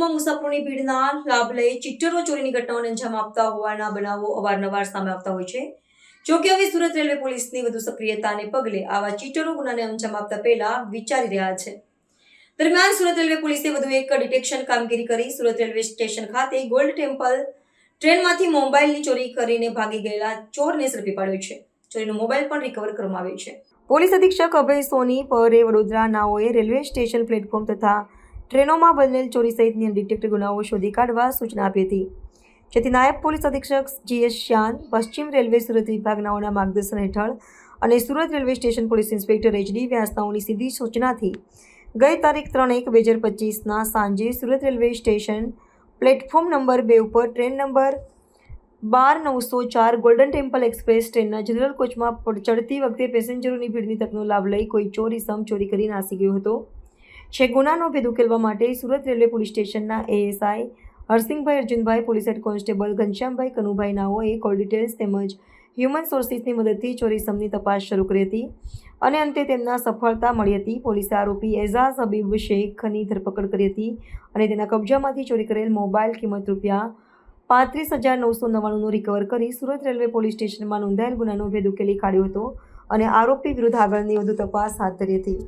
ટ્રેનોમાં મુસાફરોની ભીડના લાભ લઈ ચિત્તરો ચોરીની ઘટનાઓને અંજામ આપતા હોવાના બનાવો અવારનવાર સામે આવતા હોય છે. જો કે હવે સુરત રેલવે પોલીસની વધુ સક્રિયતાને પગલે આવા ચીટરો ગુનાને અંજામ આપતા પહેલા વિચારી રહ્યા છે. દરમિયાન સુરત રેલવે પોલીસે વધુ એક ડિટેક્શન કામગીરી કરી સુરત રેલવે સ્ટેશન ખાતે ગોલ્ડ ટેમ્પલ ટ્રેનમાંથી મોબાઈલની ચોરી કરીને ભાગી ગયેલા ચોરને ઝડપી પાડ્યો છે. ચોરીનો મોબાઈલ પણ રિકવર કરવામાં આવ્યો છે. પોલીસ અધિક્ષક અભય સોની પરે વડોદરા નાઓએ રેલવે સ્ટેશન પ્લેટફોર્મ તથા ટ્રેનોમાં બનેલ ચોરી સહિતની ડિટેક્ટ ગુનાઓ શોધી કાઢવા સૂચના આપી હતી. જેથી નાયબ પોલીસ અધિક્ષક જીએસ શ્યાન પશ્ચિમ રેલવે સુરત વિભાગનાઓના માર્ગદર્શન હેઠળ અને Surat railway station police inspector H વ્યાસનાઓની સીધી સૂચનાથી ગઈ તારીખ ત્રણ એક બે હજાર પચીસના સાંજે Surat railway station platform number બે ઉપર ટ્રેન નંબર બાર નવસો ચાર ગોલ્ડન ટેમ્પલ એક્સપ્રેસ ટ્રેનના જનરલ કોચમાં ચડતી વખતે પેસેન્જરોની ભીડની તકનો લાભ લઈ કોઈ ચોર ઇસમ ચોરી કરી નાસી ગયો હતો. છે ગુનાનો ભેદ ઉકેલવા માટે સુરત રેલવે પોલીસ સ્ટેશનના ASI Harsinhbhai Arjunbhai, police head constable Ghanshyambhai Kanubhai નાઓએ call details તેમજ હ્યુમન સોર્સિસની મદદથી ચોરી સમની તપાસ શરૂ કરી હતી અને અંતે તેમના સફળતા મળી હતી. પોલીસે આરોપી એઝાઝ હબીબ શેખની ધરપકડ કરી હતી અને તેના કબજામાંથી ચોરી કરેલ મોબાઈલ કિંમત રૂપિયા પાંત્રીસ હજાર નવસો નવ્વાણુંનો રિકવર કરી સુરત રેલવે પોલીસ સ્ટેશનમાં નોંધાયેલ ગુનાનો ભેદ ઉકેલી કાઢ્યો હતો અને આરોપી વિરુદ્ધ આગળની વધુ તપાસ હાથ ધરી હતી.